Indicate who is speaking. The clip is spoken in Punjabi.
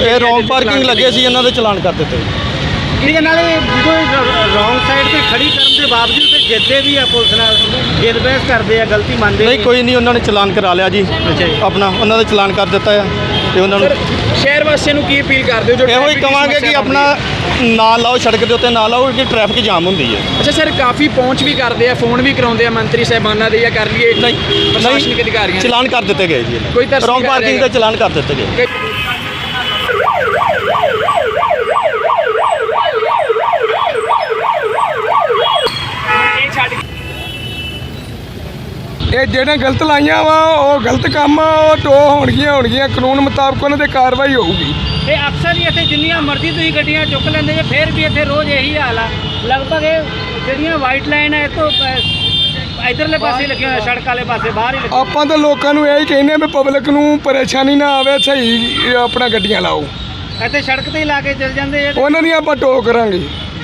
Speaker 1: ਇਹ ਰੌਂਗ ਪਾਰਕਿੰਗ ਲੱਗੇ ਸੀ ਇਹਨਾਂ ਦੇ ਚਲਾਨ ਕਰ ਦਿੱਤੇ।
Speaker 2: ਠੀਕ ਹੈ ਨਾਲੇ ਜਦੋਂ ਰੌਂਗ ਸਾਈਡ ਤੇ ਖੜੀ ਕਰਨ ਦੇ ਬਾਵਜੂਦ ਤੇ ਜਿੱਦੇ ਵੀ ਆ ਪੁਲਿਸ ਨਾਲ ਜਿੱਦਬਹਿਸ ਕਰਦੇ ਆ ਗਲਤੀ ਮੰਨਦੇ
Speaker 1: ਨਹੀਂ ਕੋਈ ਨਹੀਂ ਉਹਨਾਂ ਨੇ ਚਲਾਨ ਕਰਾ ਲਿਆ ਜੀ। ਆਪਣਾ ਉਹਨਾਂ ਦਾ ਚਲਾਨ ਕਰ ਦਿੱਤਾ ਆ ਤੇ ਉਹਨਾਂ ਨੂੰ
Speaker 3: ਸ਼ਹਿਰ ਵਾਸੀਆਂ ਨੂੰ ਕੀ ਅਪੀਲ ਕਰਦੇ ਹੋ ਜੋ
Speaker 1: ਇਹੋ ਹੀ
Speaker 3: traffic ਦੀ
Speaker 1: ਕਵਾਂਗੇ ਕਿ
Speaker 3: ਸਮੱਸਿਆ
Speaker 1: ਆਪਣਾ ਨਾ ਲਾਓ ਸੜਕ ਦੇ ਉੱਤੇ ਨਾ ਲਾਓ ਕਿ ਟ੍ਰੈਫਿਕ ਜਾਮ ਹੁੰਦੀ ਹੈ।
Speaker 3: ਅੱਛਾ ਸਰ ਕਾਫੀ ਪਹੁੰਚ ਵੀ ਕਰਦੇ ਆ ਫੋਨ ਵੀ ਕਰਾਉਂਦੇ ਆ ਮੰਤਰੀ ਸਾਹਿਬਾਨਾਂ ਦੇ ਜਾਂ ਕਰ ਲਈਏ
Speaker 1: ਨਹੀਂ
Speaker 3: ਪ੍ਰਸ਼ਾਸਨਿਕ ਅਧਿਕਾਰੀਆਂ ਦੇ।
Speaker 1: ਚਲਾਨ ਕਰ ਦਿੱਤੇ ਗਏ ਜੀ।
Speaker 3: ਕੋਈ ਤਰਸ
Speaker 1: ਰੌਂਗ
Speaker 3: ਨਹੀਂ ਕਰ
Speaker 1: ਪਾਰਕਿੰਗ
Speaker 3: ਰਿਹਾ
Speaker 1: ਦੇ ਚਲਾਨ ਕਰ ਦਿੱਤੇ ਗਏ।
Speaker 4: ਇਹ ਜਿਹੜੇ ਗਲਤ ਲਾਈਆਂ ਵਾ ਉਹ ਗਲਤ ਕੰਮ ਆ ਉਹ ਟੋ ਹੋਣਗੀਆਂ ਹੋਣਗੀਆਂ। ਕਾਨੂੰਨ ਮੁਤਾਬਕ ਉਹਨਾਂ ਤੇ ਕਾਰਵਾਈ ਹੋਊਗੀ।
Speaker 2: ਤੇ ਅਕਸਰ ਹੀ ਇੱਥੇ ਜਿੰਨੀਆਂ ਮਰਜ਼ੀ ਤੁਸੀਂ ਗੱਡੀਆਂ ਚੁੱਕ ਲੈਂਦੇ ਜੇ ਫਿਰ ਵੀ ਇੱਥੇ ਰੋਜ਼ ਇਹੀ ਹਾਲ ਆ। ਲਗਭਗ ਇਹ ਜਿਹੜੀਆਂ ਵਾਈਟ ਲਾਈਨ ਹੈ ਤੋਂ ਇਧਰਲੇ ਪਾਸੇ ਲੱਗੀਆਂ ਹੋਈਆਂ ਸੜਕ ਵਾਲੇ ਪਾਸੇ ਬਾਹਰ ਹੀ ਲੱਗੀਆਂ।
Speaker 4: ਆਪਾਂ ਤਾਂ ਲੋਕਾਂ ਨੂੰ ਇਹੀ ਕਹਿੰਦੇ ਆ ਵੀ ਪਬਲਿਕ ਨੂੰ ਪਰੇਸ਼ਾਨੀ ਨਾ ਆਵੇ ਸਹੀ ਆਪਣਾ ਗੱਡੀਆਂ ਲਾਓ।
Speaker 2: ਇੱਥੇ ਸੜਕ ਤੇ ਹੀ ਲਾ ਕੇ ਚੱਲ ਜਾਂਦੇ ਆ।
Speaker 4: ਉਹਨਾਂ ਦੀਆਂ ਆਪਾਂ ਟੋ ਕਰਾਂਗੇ।